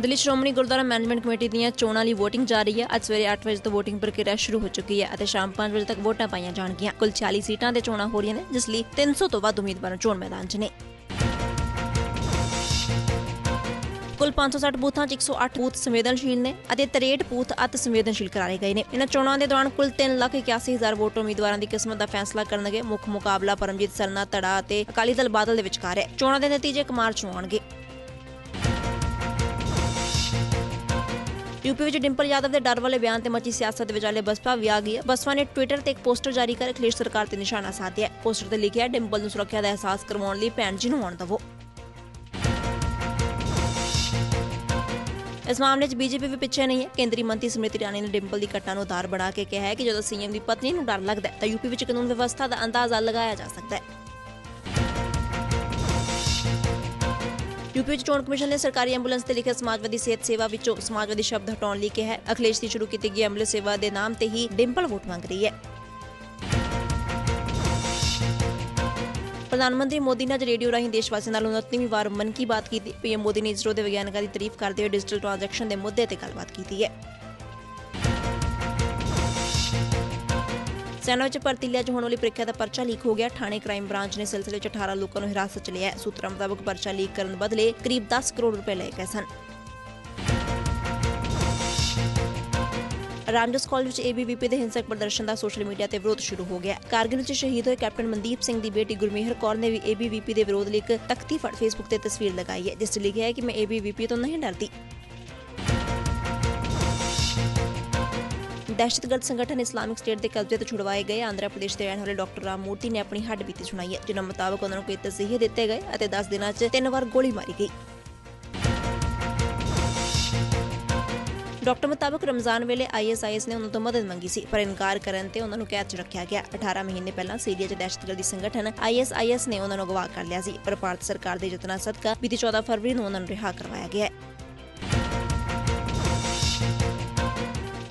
Delhi Shiromani Gurdwara management committee ਦੀਆਂ ਚੋਣਾਂ ਲਈ VOTING ਜਾਰੀ ਹੈ। ਅੱਜ ਸਵੇਰੇ 8 ਵਜੇ ਤੋਂ VOTING ਪ੍ਰਕਿਰਿਆ ਸ਼ੁਰੂ ਹੋ ਚੁੱਕੀ ਹੈ ਅਤੇ ਸ਼ਾਮ 5 ਵਜੇ ਤੱਕ ਵੋਟਾਂ ਪਾਈਆਂ ਜਾਣਗੀਆਂ। ਕੁੱਲ 40 ਸੀਟਾਂ ਤੇ ਚੋਣਾਂ ਹੋ ਰਹੀਆਂ ਨੇ, ਜਿਸ ਲਈ 300 ਤੋਂ ਵੱਧ ਉਮੀਦਵਾਰ ਚੋਣ ਮੈਦਾਨ 'ਚ ਨੇ। ਕੁੱਲ 560 ਬੂਥਾਂ 'ਚ 108 ਬੂਥ ਸੰਵੇਦਨਸ਼ੀਲ ਨੇ ਅਤੇ 63 ਬੂਥ ਅਤ ਸੰਵੇਦਨਸ਼ੀਲ ਕਰਾਰੇ ਗਏ ਨੇ। ਇਹਨਾਂ ਚੋਣਾਂ ਦੇ ਦੌਰਾਨ ਕੁੱਲ 381000 ਵੋਟ ਉਮੀਦਵਾਰਾਂ ਦੀ ਕਿਸਮਤ ਦਾ ਫੈਸਲਾ ਕਰਨਗੇ। ਮੁੱਖ ਮੁਕਾਬਲਾ ਪਰਮਜੀਤ ਸਰਨਾ ਧੜਾ ਅਤੇ ਅਕਾਲੀ ਦਲ ਬਾਦਲ ਦੇ ਵਿਚਕਾਰ ਹੈ। ਚੋਣਾਂ ਦੇ ਨਤੀਜੇ ਇੱਕ ਮਾਰਚ ਯੂਪੀ ਵਿੱਚ ਡਿੰਪਲ ਯਾਦਵ ਦੇ ਡਰ ਵਾਲੇ ਬਿਆਨ ਤੇ ਮੱਚੀ ਸਿਆਸਤ ਵਿਚਾਲੇ ਬਸਪਾ ਵੀ ਆ ਗਈ ਹੈ। ਬਸਪਾ ਨੇ ਟਵਿੱਟਰ ਤੇ ਇੱਕ ਪੋਸਟਰ ਜਾਰੀ ਕਰ ਅਖਿਲੇਸ਼ ਸਰਕਾਰ ਤੇ ਨਿਸ਼ਾਨਾ ਸਾਧਿਆ ਪੋਸਟਰ ਤੇ ਲਿਖਿਆ ਡਿੰਪਲ ਨੂੰ ਸੁਰੱਖਿਆ ਦਾ ਅਹਿਸਾਸ ਕਰਵਾਉਣ ਲਈ ਭੈਣ ਜੀ ਨੂੰ ਆਉਣ ਦਿਵੋ। ਇਸ ਮਾਮਲੇ 'ਚ ਬੀਜੇਪੀ ਵੀ ਪਿੱਛੇ ਨਹੀਂ ਹੈ। ਕੇਂਦਰੀ ਮੰਤਰੀ ਸਮ੍ਰਿਤੀ ਇਰਾਨੀ ਨੇ ਡਿੰਪਲ ਦੀ ਘਟਨਾ ਨੂੰ ਆਧਾਰ ਬਣਾ ਕੇ ਕਿਹਾ ਹੈ ਕਿ ਜਦੋਂ ਸੀਐਮ ਦੀ ਪਤਨੀ ਨੂੰ ਡਰ ਲੱਗਦਾ ਹੈ, ਤਾਂ ਯੂਪੀ ਵਿੱਚ ਕਾਨੂੰਨ ਵਿਵਸਥਾ ਦਾ ਅੰਦਾਜ਼ਾ ਲਗਾਇਆ ਜਾ ਸਕਦਾ ਹੈ। ਯੂਪੀ ਵਿੱਚ ਚੋਣ ਕਮਿਸ਼ਨ ਨੇ ਸਰਕਾਰੀ ਐਂਬੂਲੈਂਸ ਤੇ ਲਿਖੇ ਸਮਾਜਵਾਦੀ ਸਿਹਤ ਸੇਵਾ ਵਿੱਚੋਂ ਸਮਾਜਵਾਦੀ ਸ਼ਬਦ ਹਟਾਉਣ ਲਈ ਕਿਹਾ ਹੈ। ਅਖਿਲੇਸ਼ ਦੀ ਸ਼ੁਰੂ ਕੀਤੀ ਗਈ ਐਂਬੂਲੈਂਸ ਸੇਵਾ ਦੇ ਨਾਮ ਤੇ ਹੀ ਡਿੰਪਲ ਵੋਟ ਮੰਗ ਰਹੀ ਹੈ। ਪ੍ਰਧਾਨ ਮੰਤਰੀ ਮੋਦੀ ਨੇ ਅੱਜ ਰੇਡੀਓ ਰਾਹੀਂ ਦੇਸ਼ ਵਾਸੀਆਂ ਨਾਲ 29ਵੀਂ ਵਾਰ ਮਨ ਕੀ ਬਾਤ ਕੀਤੀ। ਪੀਐਮ ਮੋਦੀ ਨੇ ਇਸਰੋ ਦੇ ਵਿਗਿਆਨਕਾਂ ਦੀ ਤਾਰੀਫ ਕਰਦੇ ਹੋਏ ਡਿਜੀਟਲ ਟ੍ਰਾਂਜੈਕਸ਼ਨ ਦੇ ਮੁੱਦੇ ਤੇ ਗੱਲਬਾਤ ਕੀਤੀ ਹੈ। ਸੈਨਾ ਵਿੱਚ ਭਰਤੀ ਲਈ ਅੱਜ ਹੋਣ ਵਾਲੀ ਪ੍ਰੀਖਿਆ ਦਾ ਪਰਚਾ ਲੀਕ ਹੋ ਗਿਆ। ਥਾਣੇ ਕ੍ਰਾਈਮ ਬ੍ਰਾਂਚ ਨੇ ਸਿਲਸਿਲੇ 'ਚ 18 ਲੋਕਾਂ ਨੂੰ ਹਿਰਾਸਤ 'ਚ ਲਿਆ ਹੈ। ਸੂਤਰਾਂ ਮੁਤਾਬਕ ਪਰਚਾ ਲੀਕ ਕਰਨ ਬਦਲੇ ਕਰੀਬ 10 ਕਰੋੜ ਰੁਪਏ ਲਏ ਗਏ ਸਨ। ਰਾਮਜਸ ਕਾਲਜ ਵਿੱਚ ਏਬੀਵੀਪੀ ਦੇ ਹਿੰਸਕ ਪ੍ਰਦਰਸ਼ਨ ਦਾ ਸੋਸ਼ਲ ਮੀਡੀਆ ਤੇ ਵਿਰੋਧ ਸ਼ੁਰੂ ਹੋ ਗਿਆ। ਕਾਰਗਿਲ ਵਿੱਚ ਸ਼ਹੀਦ ਹੋਏ ਕੈਪਟਨ ਮਨਦੀਪ ਸਿੰਘ ਦੀ ਬੇਟੀ ਗੁਰਮੇਹਰ ਕੌਰ ਨੇ ਵੀ ਏਬੀਵੀਪੀ ਦੇ ਵਿਰੋਧ ਲਈ ਇੱਕ ਤਖਤੀ ਫੜ ਫੇਸਬੁੱਕ ਤੇ ਤਸਵੀਰ ਲਗਾਈ ਹੈ, ਜਿਸ 'ਚ ਲਿਖਿਆ ਹੈ ਕਿ ਮੈਂ ਏਬੀਵੀਪੀ ਤੋਂ ਨਹੀਂ ਡਰਦੀ। ਦਹਿਸ਼ਤਗਰਦ ਸੰਗਠਨ ਇਸਲਾਮਿਕ ਸਟੇਟ ਦੇ ਕਬਜ਼ੇ ਤੋਂ ਛੁਡਵਾਏ ਗਏ। ਆਂਧਰਾ ਪ੍ਰਦੇਸ਼ ਦੇ ਰਹਿਣ ਵਾਲੇ ਡਾਕਟਰ ਰਾਮ ਮੂਰਤੀ ਨੇ ਆਪਣੀ ਹੱਡ ਬੀਤੀ ਸੁਣਾਈ ਹੈ, ਜਿਨ੍ਹਾਂ ਮੁਤਾਬਕ ਉਹਨਾਂ ਨੂੰ ਕਈ ਤਸੀਹੇ ਦਿੱਤੇ ਗਏ ਅਤੇ 10 ਦਿਨਾਂ 'ਚ ਤਿੰਨ ਵਾਰ ਗੋਲੀ ਮਾਰੀ ਗਈ। ਡਾਕਟਰ ਮੁਤਾਬਕ ਰਮਜ਼ਾਨ ਵੇਲੇ ਆਈਐਸਆਈਐਸ ਨੇ ਉਹਨਾਂ ਤੋਂ ਮਦਦ ਮੰਗੀ ਸੀ, ਪਰ ਇਨਕਾਰ ਕਰਨ ਤੇ ਉਹਨਾਂ ਨੂੰ ਕੈਦ 'ਚ ਰੱਖਿਆ ਗਿਆ। 18 ਮਹੀਨੇ ਪਹਿਲਾਂ ਸੀਰੀਆ 'ਚ ਦਹਿਸ਼ਤਗਰਦੀ ਸੰਗਠਨ ਆਈਐਸਆਈਐਸ ਨੇ ਉਹਨਾਂ ਨੂੰ ਅਗਵਾ ਕਰ ਲਿਆ ਸੀ, ਪਰ ਭਾਰਤ ਸਰਕਾਰ ਦੇ ਯਤਨਾਂ ਸਦਕਾ ਬੀਤੀ 14 ਫਰਵਰੀ ਨੂੰ ਉਹਨਾਂ ਨੂੰ ਰਿਹਾ ਕਰਵਾਇਆ ਗਿਆ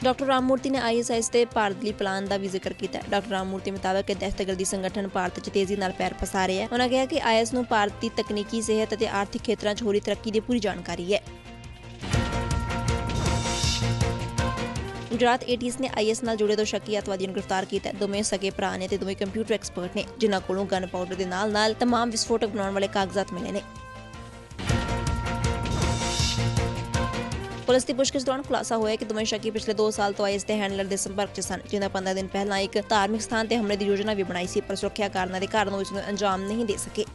ਡਾਕਟਰ ਰਾਮਮੂਰਤੀ ਨੇ ਆਈਐਸਆਈਐਸ ਦੇ ਭਾਰਤ ਲਈ ਪਲਾਨ ਦਾ ਵੀ ਜ਼ਿਕਰ ਕੀਤਾ ਹੈ। ਡਾਕਟਰ ਰਾਮਮੂਰਤੀ ਮੁਤਾਬਕ ਇਹ ਦਹਿਸ਼ਤਗਰਦੀ ਸੰਗਠਨ ਭਾਰਤ 'ਚ ਤੇਜ਼ੀ ਨਾਲ ਪੈਰ ਪਸਾ ਰਿਹਾ ਹੈ ਉਹਨਾਂ ਕਿਹਾ ਕਿ ਆਈਐਸ ਨੂੰ ਭਾਰਤੀ ਤਕਨੀਕੀ ਸਿਹਤ ਅਤੇ ਆਰਥਿਕ ਖੇਤਰਾਂ 'ਚ ਹੋ ਰਹੀ ਤਰੱਕੀ ਦੀ ਪੂਰੀ ਜਾਣਕਾਰੀ ਹੈ ਗੁਜਰਾਤ ਏਟੀਐਸ ਨੇ ਆਈਐਸ ਨਾਲ ਜੁੜੇ ਦੋ ਸ਼ੱਕੀ ਅਤਵਾਦੀਆਂ ਨੂੰ ਗ੍ਰਿਫਤਾਰ ਕੀਤਾ ਹੈ। ਦੋਵੇਂ ਸਕੇ ਭਰਾ ਨੇ ਤੇ ਦੋਵੇਂ ਕੰਪਿਊਟਰ ਐਕਸਪਰਟ ਨੇ ਜਿਨ੍ਹਾਂ ਕੋਲੋਂ ਗਨ ਪਾਊਡਰ ਦੇ ਨਾਲ-ਨਾਲ तमाम ਵਿਸਫੋਟਕ ਬਣਾਉਣ ਵਾਲੇ ਕਾਗਜ਼ਾਤ ਮਿਲੇ ਨੇ ਪੁਲਿਸ ਦੀ ਪੁੱਛਗਿੱਛ ਦੌਰਾਨ ਖੁਲਾਸਾ ਹੋਇਆ ਕਿ ਦੋਵੇਂ ਸ਼ੱਕੀ ਪਿਛਲੇ 2 ਸਾਲ ਤੋਂ ਇਸ ਦੇ ਹੈਂਡਲਰ ਦੇ ਸੰਪਰਕ 'ਚ ਸਨ, ਜਿਨ੍ਹਾਂ 15 ਦਿਨ ਪਹਿਲਾਂ ਇੱਕ ਧਾਰਮਿਕ ਸਥਾਨ ਤੇ ਹਮਲੇ ਦੀ ਯੋਜਨਾ ਵੀ ਬਣਾਈ ਸੀ, ਪਰ ਸੁਰੱਖਿਆ ਕਾਰਨਾਂ ਦੇ ਕਾਰਨ ਉਹ ਇਸ ਨੂੰ ਅੰਜਾਮ ਨਹੀਂ ਦੇ ਸਕੇ।